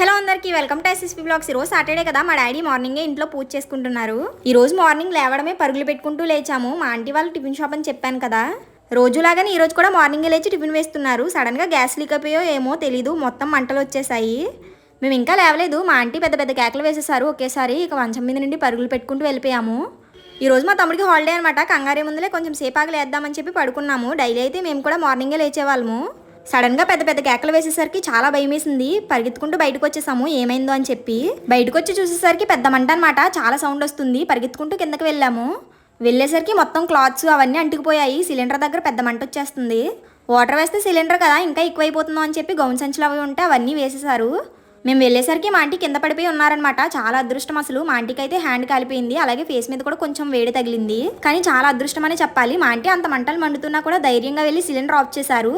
Hello అందరికీ welcome to SSP blogs ఈరోజు Saturday కదా మా డాడీ మార్నింగే ఇంట్లో పూజ చేసుకుంటున్నారు. ఈ రోజు మార్నింగ్ లేవడమే పరుగులు పెట్టుకుంటూ లేచాము. మా ఆంటీ వాళ్ళు టిఫిన్ షాప్ అని చెప్పాను కదా. రోజులాగానే ఈరోజు కూడా మార్నింగే లేచి టిఫిన్ వేస్తున్నారు. సడన్గా గ్యాస్ లీక్ అయిపోయో ఏమో తెలీదు. మొత్తం మంటలు వచ్చేసాయి. మేము ఇంకా లేవలేదు. మా ఆంటీ పెద్ద పెద్ద కేకలు వేసేసారు ఒకేసారి. ఇక మంచం మీద నుండి పరుగులు పెట్టుకుంటూ వెళ్ళిపోయాము. ఈ రోజు మా తమ్ముడికి హాలిడే అనమాట కంగారే ముందులే కొంచెం సేపాగా లేద్దామని చెప్పి పడుకున్నాము. డైలీ అయితే మేము కూడా మార్నింగే లేచేవాళ్ళము. సడన్గా పెద్ద పెద్ద కేకలు వేసేసరికి చాలా భయం వేసింది పరిగెత్తుకుంటూ బయటకు వచ్చేసాము ఏమైందో అని చెప్పి బయటకు వచ్చి చూసేసరికి పెద్ద మంట అనమాట చాలా సౌండ్ వస్తుంది. పరిగెత్తుకుంటూ కిందకి వెళ్ళాము. వెళ్ళేసరికి మొత్తం క్లాత్స్ అవన్నీ అంటుకుపోయాయి. సిలిండర్ దగ్గర పెద్ద మంట వచ్చేస్తుంది. వాటర్ వేస్తే సిలిండర్ కదా ఇంకా ఎక్కువైపోతుందో అని చెప్పి గౌన్ సంచులు అవి ఉంటే అవన్నీ వేసేసారు. మేము వెళ్ళేసరికి మా ఆంటీ కింద పడిపోయి ఉన్నారనమాట చాలా అదృష్టం అసలు. మా ఆంటీకి అయితే హ్యాండ్ కాలిపోయింది. అలాగే ఫేస్ మీద కూడా కొంచెం వేడి తగిలింది. కానీ చాలా అదృష్టం అనే చెప్పాలి. మా ఆంటీ అంత మంటలు మండుతున్నా కూడా ధైర్యంగా వెళ్ళి సిలిండర్ ఆఫ్ చేశారు.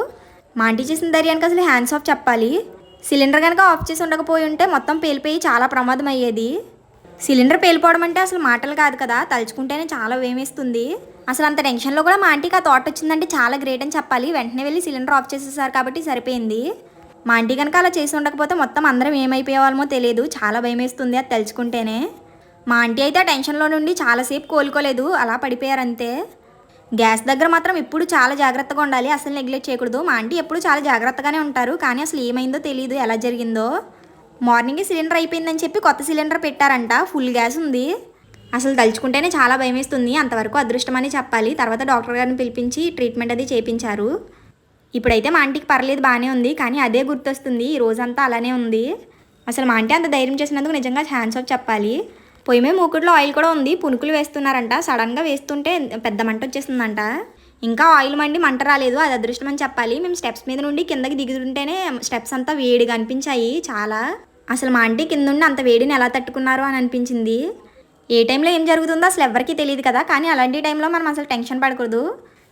మా ఆంటీ చేసిన ధైర్యానికి అసలు హ్యాండ్స్ ఆఫ్ చెప్పాలి. సిలిండర్ కనుక ఆఫ్ చేసి ఉండకపోయి ఉంటే మొత్తం పేలిపోయి చాలా ప్రమాదం అయ్యేది. సిలిండర్ పేలిపోవడం అంటే అసలు మాటలు కాదు కదా తలుచుకుంటేనే చాలా వేమేస్తుంది. అసలు అంత టెన్షన్లో కూడా మా ఆంటీకి ఆ థాట్ వచ్చిందంటే చాలా గ్రేట్ అని చెప్పాలి. వెంటనే వెళ్ళి సిలిండర్ ఆఫ్ చేసేసారు కాబట్టి సరిపోయింది. మా ఆంటీ కనుక అలా చేసి ఉండకపోతే మొత్తం అందరం ఏమైపోయేవాళ్ళమో తెలియదు చాలా భయమేస్తుంది అది తలుచుకుంటేనే. మా ఆంటీ అయితే ఆ టెన్షన్లో నుండి చాలాసేపు కోలుకోలేదు అలా పడిపోయారు అంతే. గ్యాస్ దగ్గర మాత్రం ఎప్పుడు చాలా జాగ్రత్తగా ఉండాలి. అసలు నెగ్లెక్ట్ చేయకూడదు. మా ఆంటీ ఎప్పుడు చాలా జాగ్రత్తగానే ఉంటారు. కానీ అసలు ఏమైందో తెలియదు ఎలా జరిగిందో. మార్నింగే సిలిండర్ అయిపోయిందని చెప్పి కొత్త సిలిండర్ పెట్టారంట. ఫుల్ గ్యాస్ ఉంది. అసలు తలుచుకుంటేనే చాలా భయం వేస్తుంది. అంతవరకు అదృష్టం అని చెప్పాలి. తర్వాత డాక్టర్ గారిని పిలిపించి ట్రీట్మెంట్ అది చేయించారు ఇప్పుడైతే మా ఆంటీకి పర్లేదు బాగానే ఉంది. కానీ అదే గుర్తొస్తుంది. ఈ రోజంతా అలానే ఉంది. అసలు మా ఆంటీ అంత ధైర్యం చేసినందుకు నిజంగా హ్యాండ్స్ ఆఫ్ చెప్పాలి. పొయ్యి మీద మూకుడులో ఆయిల్ కూడా ఉంది. పునుకులు వేస్తున్నారంట. సడన్గా వేస్తుంటే పెద్ద మంట వచ్చేసిందంట ఇంకా ఆయిల్ మండి మంట రాలేదు. అది అదృష్టం అని చెప్పాలి. మేము స్టెప్స్ మీద నుండి కిందకి దిగుతుంటేనే స్టెప్స్ అంతా వేడిగా అనిపించాయి చాలా. అసలు మా ఆంటీ కింద నుండి అంత వేడిని ఎలా తట్టుకున్నారు అని అనిపించింది. ఏ టైంలో ఏం జరుగుతుందో అసలు ఎవరికీ తెలియదు కదా. కానీ అలాంటి టైంలో మనం అసలు టెన్షన్ పడకూడదు.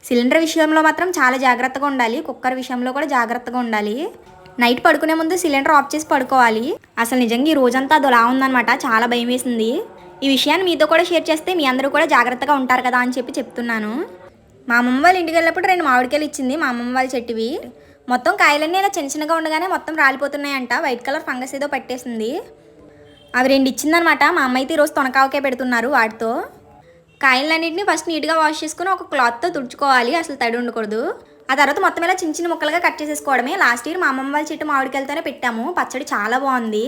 సిలిండర్ విషయంలో మాత్రం చాలా జాగ్రత్తగా ఉండాలి. కుక్కర్ విషయంలో కూడా జాగ్రత్తగా ఉండాలి. నైట్ పడుకునే ముందు సిలిండర్ ఆఫ్ చేసి పడుకోవాలి. అసలు నిజంగా ఈ రోజంతా అదోలా ఉందన్నమాట. చాలా భయం వేసింది. ఈ విషయాన్ని మీతో కూడా షేర్ చేస్తే మీ అందరూ కూడా జాగ్రత్తగా ఉంటారు కదా అని చెప్పి చెప్తున్నాను. మా అమ్మమ్మ వాళ్ళ ఇంటికి వెళ్ళినప్పుడు రెండు మామిడికాయలు ఇచ్చింది. మా అమ్మమ్మ వాళ్ళ చెట్టువి. మొత్తం కాయలన్నీ ఇలా చిన్న చిన్నగా ఉండగానే మొత్తం రాలిపోతున్నాయంట. వైట్ కలర్ ఫంగస్ ఏదో పట్టేసింది. అవి రెండు ఇచ్చిందనమాట మా అమ్మ అయితే ఈరోజు తొనకావకే పెడుతున్నారు వాటితో. కాయలన్నింటినీ ఫస్ట్ నీట్గా వాష్ చేసుకుని ఒక క్లాత్తో తుడుచుకోవాలి. అసలు తడి ఉండకూడదు. ఆ తర్వాత మొత్తం ఇలా చిన్న చిన్న ముక్కలుగా కట్ చేసేసుకోవడమే. లాస్ట్ ఇయర్ మా అమ్మమ్మ వాళ్ళ చెట్టు మామిడికాయలతోనే పెట్టాము. పచ్చడి చాలా బాగుంది.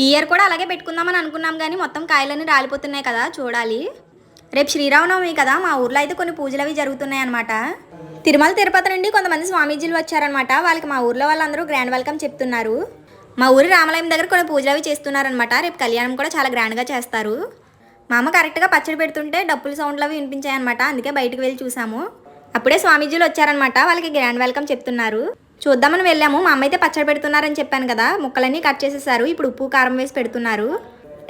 ఈ ఇయర్ కూడా అలాగే పెట్టుకుందామని అనుకున్నాం కానీ మొత్తం కాయలన్నీ రాలిపోతున్నాయి కదా చూడాలి. రేపు శ్రీరామనవమి కదా మా ఊర్లో అయితే కొన్ని పూజలు అవి జరుగుతున్నాయి అనమాట తిరుమల తిరుపతి నుండి కొంతమంది స్వామీజీలు వచ్చారనమాట వాళ్ళకి మా ఊర్లో వాళ్ళందరూ గ్రాండ్ వెల్కమ్ చెప్తున్నారు. మా ఊరి రామాలయం దగ్గర కొన్ని పూజలు అవి చేస్తున్నారనమాట రేపు కళ్యాణం కూడా చాలా గ్రాండ్గా చేస్తారు. మా అమ్మ కరెక్ట్గా పచ్చడి పెడుతుంటే డప్పుల సౌండ్లు అవి వినిపించాయన్నమాట. అందుకే బయటకు వెళ్ళి చూసాము. అప్పుడే స్వామీజీలు వచ్చారనమాట వాళ్ళకి గ్రాండ్ వెల్కమ్ చెప్తున్నారు. చూద్దామని వెళ్ళాము. మా అమ్మ అయితే పచ్చడి పెడుతున్నారని చెప్పాను కదా. ముక్కలన్నీ కట్ చేసేసారు. ఇప్పుడు ఉప్పు కారం వేసి పెడుతున్నారు.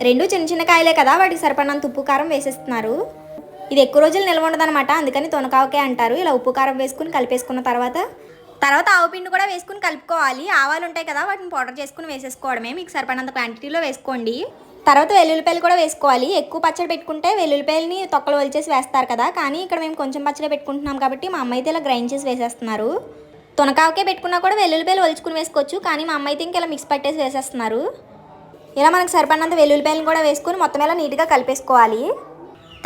రెండు చిన్న చిన్న కాయలే కదా. వాటికి సరిపడినంత ఉప్పు కారం వేసేస్తున్నారు. ఇది ఎక్కువ రోజులు నిల్వ ఉండదనమాట అందుకని తొనకావకే అంటారు. ఇలా ఉప్పు కారం వేసుకుని కలిపేసుకున్న తర్వాత తర్వాత ఆవు పిండి కూడా వేసుకుని కలుపుకోవాలి. ఆవాలు ఉంటాయి కదా. వాటిని పౌడర్ చేసుకుని వేసేసుకోవడమే. మీకు సరిపడినంత క్వాంటిటీలో వేసుకోండి. తర్వాత వెల్లుల్లిపాయలు కూడా వేసుకోవాలి. ఎక్కువ పచ్చడి పెట్టుకుంటే వెల్లుల్లిపాయలని తొక్కలు వలిచేసి వేస్తారు కదా. కానీ ఇక్కడ మేము కొంచెం పచ్చడి పెట్టుకుంటున్నాం కాబట్టి మా అమ్మ అయితే ఇలా గ్రైండ్ చేసి వేసేస్తున్నారు. తొనకావకే పెట్టుకున్నా కూడా వెల్లుల్లిపాయలు ఒలుచుకుని వేసుకోవచ్చు. కానీ మా అమ్మ అయితే ఇంకా ఇలా మిక్స్ పట్టేసి వేసేస్తున్నారు. ఇలా మనకు సరిపడినంత వెల్లుల్లిపాయలను కూడా వేసుకుని మొత్తం ఇలా నీట్గా కలిపేసుకోవాలి.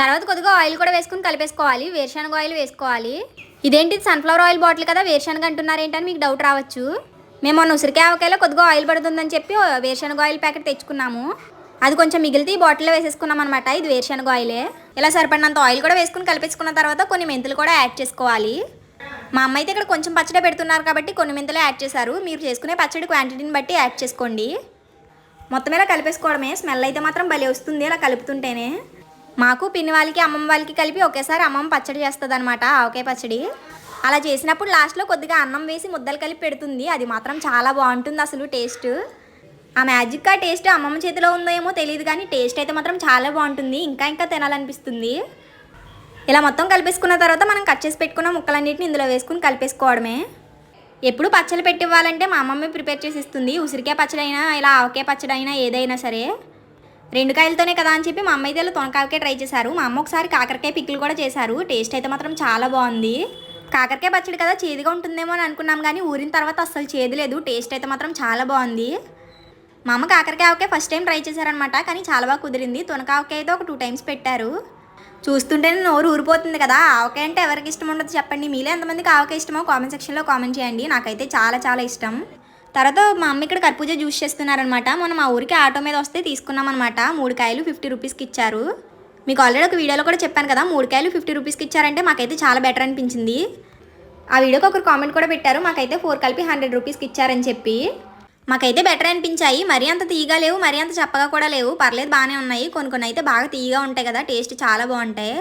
తర్వాత కొద్దిగా ఆయిల్ కూడా వేసుకుని కలిపేసుకోవాలి. వేరుశనగ ఆయిల్ వేసుకోవాలి. ఇదేంటి? సన్ఫ్లవర్ ఆయిల్ బాటిల్ కదా. వేరుశనగ అంటున్నారు ఏంటని మీకు డౌట్ రావచ్చు. మేము మొన్న ఉసిరికాయ ఆవకాయలో కొద్దిగా ఆయిల్ పడుతుందని చెప్పి వేరుశనగ ఆయిల్ ప్యాకెట్ తెచ్చుకున్నాము. అది కొంచెం మిగిలితే ఈ బాటిల్లో వేసేసుకున్నాం అనమాట ఇది వేరుశనగ ఆయిలే. ఇలా సరిపడినంత ఆయిల్ కూడా వేసుకుని కలిపేసుకున్న తర్వాత కొన్ని మెంతులు కూడా యాడ్ చేసుకోవాలి. మా అమ్మ అయితే ఇక్కడ కొంచెం పచ్చడి పెడుతున్నారు కాబట్టి కొన్ని మెంతులు యాడ్ చేశారు. మీరు చేసుకునే పచ్చడి క్వాంటిటీని బట్టి యాడ్ చేసుకోండి. మొత్తం ఇలా కలిపేసుకోవడమే. స్మెల్ అయితే మాత్రం భలే వస్తుంది ఇలా కలుపుతుంటేనే. మాకు పిన్ని వాళ్ళకి అమ్మమ్మ వాళ్ళకి కలిపి ఒకేసారి అమ్మమ్మ పచ్చడి చేస్తుంది అనమాట ఆవకాయ పచ్చడి. అలా చేసినప్పుడు లాస్ట్లో కొద్దిగా అన్నం వేసి ముద్దలు కలిపి పెడుతుంది. అది మాత్రం చాలా బాగుంటుంది అసలు టేస్ట్. ఆ మ్యాజిక్ ఆ టేస్ట్ అమ్మమ్మ చేతిలో ఉందో ఏమో తెలియదు కానీ టేస్ట్ అయితే మాత్రం చాలా బాగుంటుంది. ఇంకా ఇంకా తినాలనిపిస్తుంది. ఇలా మొత్తం కలిపేసుకున్న తర్వాత మనం కట్ చేసి పెట్టుకున్న ముక్కలన్నిటిని ఇందులో వేసుకుని కలిపేసుకోవడమే. ఎప్పుడు పచ్చళ్ళు పెట్టి ఇవ్వాలంటే మా అమ్మమ్మ ప్రిపేర్ చేసి ఇస్తుంది ఉసిరికాయ పచ్చడి అయినా ఇలా ఆవకాయ పచ్చడి అయినా ఏదైనా సరే. రెండు కాయలతోనే కదా అని చెప్పి మా అమ్మ అయితే ఇలా తొనకాయకే ట్రై చేశారు. మా అమ్మ ఒకసారి కాకరకాయ పిక్కులు కూడా చేశారు. టేస్ట్ అయితే మాత్రం చాలా బాగుంది. కాకరకాయ పచ్చడి కదా చేదుగా ఉంటుందేమో అని అనుకున్నాం కానీ ఊరిన తర్వాత అస్సలు చేదు లేదు. టేస్ట్ అయితే మాత్రం చాలా బాగుంది. మా అమ్మ కాకరకాయ ఆవకాయ ఫస్ట్ టైం ట్రై చేశారనమాట కానీ చాలా బాగా కుదిరింది. తునకావకాయ అయితే ఒక టూ టైమ్స్ పెట్టారు. చూస్తుంటేనే నోరు ఊరిపోతుంది కదా. ఆవకాయ అంటే ఎవరికి ఇష్టం ఉండదు చెప్పండి. మీలో ఎంతమందికి ఆవకాయ ఇష్టమో కామెంట్ సెక్షన్లో కామెంట్ చేయండి. నాకైతే చాలా చాలా ఇష్టం. తర్వాత మా అమ్మ ఇక్కడ కర్పూజ జ్యూస్ చేస్తున్నారనమాట మొన్న మా ఊరికి ఆటో మీద వస్తే తీసుకున్నాం అనమాట మూడు కాయలు ఫిఫ్టీ రూపీస్కి ఇచ్చారు. మీకు ఆల్రెడీ ఒక వీడియోలో కూడా చెప్పాను కదా మూడు కాయలు ఫిఫ్టీ రూపీస్కి ఇచ్చారంటే మాకైతే చాలా బెటర్ అనిపించింది. ఆ వీడియోకి ఒకరు కామెంట్ కూడా పెట్టారు. మాకైతే ఫోర్ కలిపి హండ్రెడ్ రూపీస్కి ఇచ్చారని చెప్పి. మాకైతే బెటర్ అనిపించాయి. మరీ అంత తీయగా లేవు మరీ అంత చప్పగా కూడా లేవు. పర్లేదు బాగానే ఉన్నాయి. కొన్ని కొన్ని అయితే బాగా తీయగా ఉంటాయి కదా టేస్ట్ చాలా బాగుంటాయి.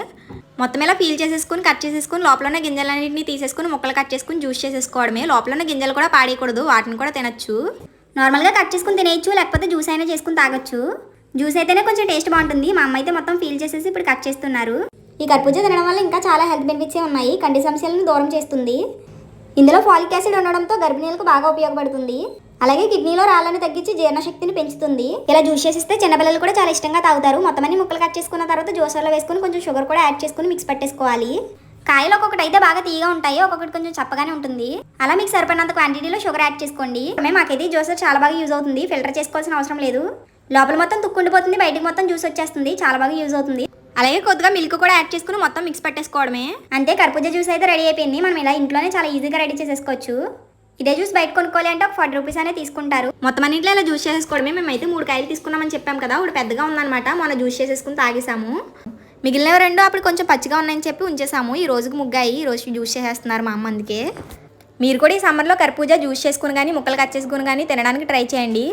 మొత్తం ఇలా ఫీల్ చేసేసుకుని కట్ చేసేసుకుని లోపల ఉన్న గింజలన్నింటినీ తీసేసుకుని ముక్కలు కట్ చేసుకుని జ్యూస్ చేసేసుకోవడమే. లోపల ఉన్న గింజలు కూడా పాడేయకూడదు వాటిని కూడా తినచ్చు. నార్మల్గా కట్ చేసుకుని తినేయచ్చు లేకపోతే జ్యూస్ అయినా చేసుకుని తాగొచ్చు. జ్యూస్ అయితేనే కొంచెం టేస్ట్ బాగుంటుంది. మా అమ్మ అయితే మొత్తం ఫీల్ చేసేసి ఇప్పుడు కట్ చేస్తున్నారు. ఈ కర్పూజ తినడం వల్ల ఇంకా చాలా హెల్త్ బెనిఫిట్స్ ఉన్నాయి. కంటి సమస్యలను దూరం చేస్తుంది. ఇందులో ఫాలిక్ యాసిడ్ ఉండడంతో గర్భిణీలకు బాగా ఉపయోగపడుతుంది. అలాగే కిడ్నీలో రాళ్ళని తగ్గించి జీర్ణశక్తిని పెంచుతుంది. ఇలా జ్యూస్ చేసిస్తే చిన్నపిల్లలు కూడా చాలా ఇష్టంగా తాగుతారు. మొత్తం అన్ని ముక్కలు కట్ చేసుకున్న తర్వాత జ్యూసర్లో వేసుకుని కొంచెం షుగర్ కూడా యాడ్ చేసుకుని మిక్స్ పట్టేసుకోవాలి. కాయలు ఒక్కొక్కటి అయితే బాగా తీయగా ఉంటాయి. ఒక్కొక్కటి కొంచెం చప్పగానే ఉంటుంది. అలా మీకు సరిపడినంత క్వాంటిటీలో షుగర్ యాడ్ చేసుకోండి. మేము మాకైతే ఈ జ్యూసర్ చాలా బాగా యూజ్ అవుతుంది. ఫిల్టర్ చేసుకోవాల్సిన అవసరం లేదు. లోపల మొత్తం తుక్కుండిపోతుంది బయటకు మొత్తం జ్యూస్ వచ్చేస్తుంది. చాలా బాగా యూజ్ అవుతుంది. అలాగే కొద్దిగా మిల్క్ కూడా యాడ్ చేసుకుని మొత్తం మిక్స్ పట్టేసుకోవడమే. అంతే కర్పూజ జ్యూస్ అయితే రెడీ అయిపోయింది. మనం ఇలా ఇంట్లోనే చాలా ఈజీగా రెడీ చేసేసుకోవచ్చు. ఇదే జ్యూస్ బయట కొనుక్కోవాలి అంటే ఒక ఫార్టీ రూపీస్ అనే తీసుకుంటారు. మొత్తం అన్నింటిలో ఇలా జ్యూస్ చేసేసుకోవడమే. మేమైతే మూడు కాయలు తీసుకున్నామని చెప్పాం కదా. ఇప్పుడు పెద్దగా ఉందన్నమాట. మొన్న జ్యూస్ చేసేసుకుని తాగేసాము మిగిలిన రెండు అప్పుడు కొంచెం పచ్చిగా ఉన్నాయని చెప్పి ఉంచేసాము ఈ రోజుకి ముగ్గాయి. ఈ రోజు జ్యూస్ చేసేస్తున్నారు మా అమ్మ అందుకే. మీరు కూడా ఈ సమ్మర్లో కర్పూజా జ్యూస్ చేసుకుని కానీ ముక్కలు కట్ చేసుకుని కానీ తినడానికి ట్రై చేయండి.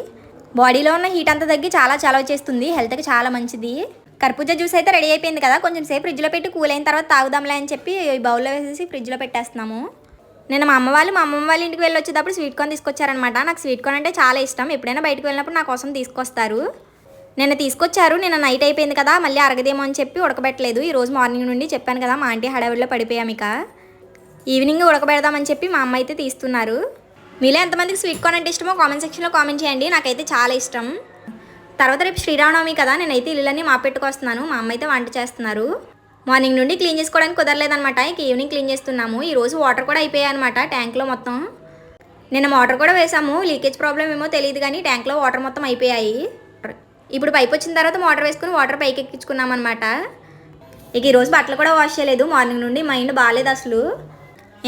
బాడీలో ఉన్న హీట్ అంతా తగ్గి చాలా చలవ చేస్తుంది హెల్త్కి చాలా మంచిది. కర్పూజా జ్యూస్ అయితే రెడీ అయిపోయింది కదా. కొంచెం సేపు ఫ్రిడ్జ్లో పెట్టి కూల్ అయిన తర్వాత తాగుదాంలే అని చెప్పి బౌల్లో వేసేసి ఫ్రిడ్జ్లో పెట్టేస్తున్నాము. నేను మా అమ్మ వాళ్ళు మా అమ్మమ్మ వాళ్ళ ఇంటికి వెళ్ళి వచ్చేటప్పుడు స్వీట్ కార్న్ తీసుకొచ్చారనమాట నాకు స్వీట్ కార్న్ అంటే చాలా ఇష్టం. ఎప్పుడైనా బయటకు వెళ్ళినప్పుడు నా కోసం తీసుకొస్తారు. నిన్న తీసుకొచ్చారు. నిన్న నైట్ అయిపోయింది కదా మళ్ళీ అరగదేమో అని చెప్పి ఉడకబెట్టలేదు. ఈరోజు మార్నింగ్ నుండి చెప్పాను కదా మా ఆంటీ హడావిడిలో పడిపోయాం ఇక. ఈవినింగ్ ఉడకబెడదామని చెప్పి మా అమ్మ అయితే తీస్తున్నారు. మీలో ఎంతమందికి స్వీట్ కార్న్ అంటే ఇష్టమో కామెంట్ సెక్షన్లో కామెంట్ చేయండి. నాకైతే చాలా ఇష్టం. తర్వాత రేపు శ్రీరామనవమి కదా నేనైతే ఇల్లులన్నీ మా పెట్టుకొస్తున్నాను మా అమ్మ అయితే వంట చేస్తున్నారు. మార్నింగ్ నుండి క్లీన్ చేసుకోవడానికి కుదరలేదనమాట ఇంక ఈవినింగ్ క్లీన్ చేస్తున్నాము. ఈ రోజు వాటర్ కూడా అయిపోయాయి అనమాట ట్యాంక్లో మొత్తం. నిన్న మోటార్ కూడా వేసాము. లీకేజ్ ప్రాబ్లం ఏమో తెలియదు కానీ ట్యాంక్లో వాటర్ మొత్తం అయిపోయాయి. ఇప్పుడు పైప్ వచ్చిన తర్వాత మోటార్ వేసుకుని వాటర్ పైకి ఎక్కించుకున్నాం అనమాట ఇక ఈరోజు బట్టలు కూడా వాష్ చేయలేదు. మార్నింగ్ నుండి మైండ్ బాగాలేదు అసలు.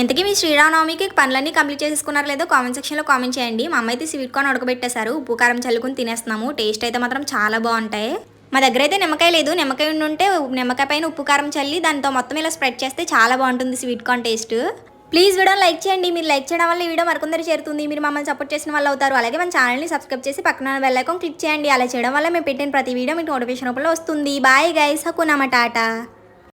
ఇంతకీ మీ శ్రీరామనవమికి పనులన్నీ కంప్లీట్ చేసుకున్నారు లేదో కామెంట్ సెక్షన్లో కామెంట్ చేయండి. మా అమ్మ అయితే స్వీట్ కార్న్ ఉడకబెట్టేశారు. ఉప్పు కారం చల్లుకుని తినేస్తున్నాము. టేస్ట్ అయితే మాత్రం చాలా బాగుంటాయి. మా దగ్గర అయితే నిమ్మకాయ లేదు. నిమ్మకాయ ఉండి ఉంటే నిమ్మకాయ పైన ఉప్పు కారం చల్లి దాంతో మొత్తం ఇలా స్ప్రెడ్ చేస్తే చాలా బాగుంటుంది sweet corn taste. Please video like చేయండి. మీరు లైక్ చేయడం వల్ల ఈ వీడియో మరికొందరు చేరుతుంది. మీరు మమ్మల్ని సపోర్ట్ చేసిన వాళ్ళు అవుతారు. అలాగే మన ఛానల్ని సబ్స్క్రైబ్ చేసి పక్కన వెళ్ళకం క్లిక్ చేయండి. అలా చేయడం వల్ల మేము పెట్టిన ప్రతి వీడియో మీకు నోటిఫికేషన్ రూపంలో వస్తుంది. Bye guys. హకునామా టాటా.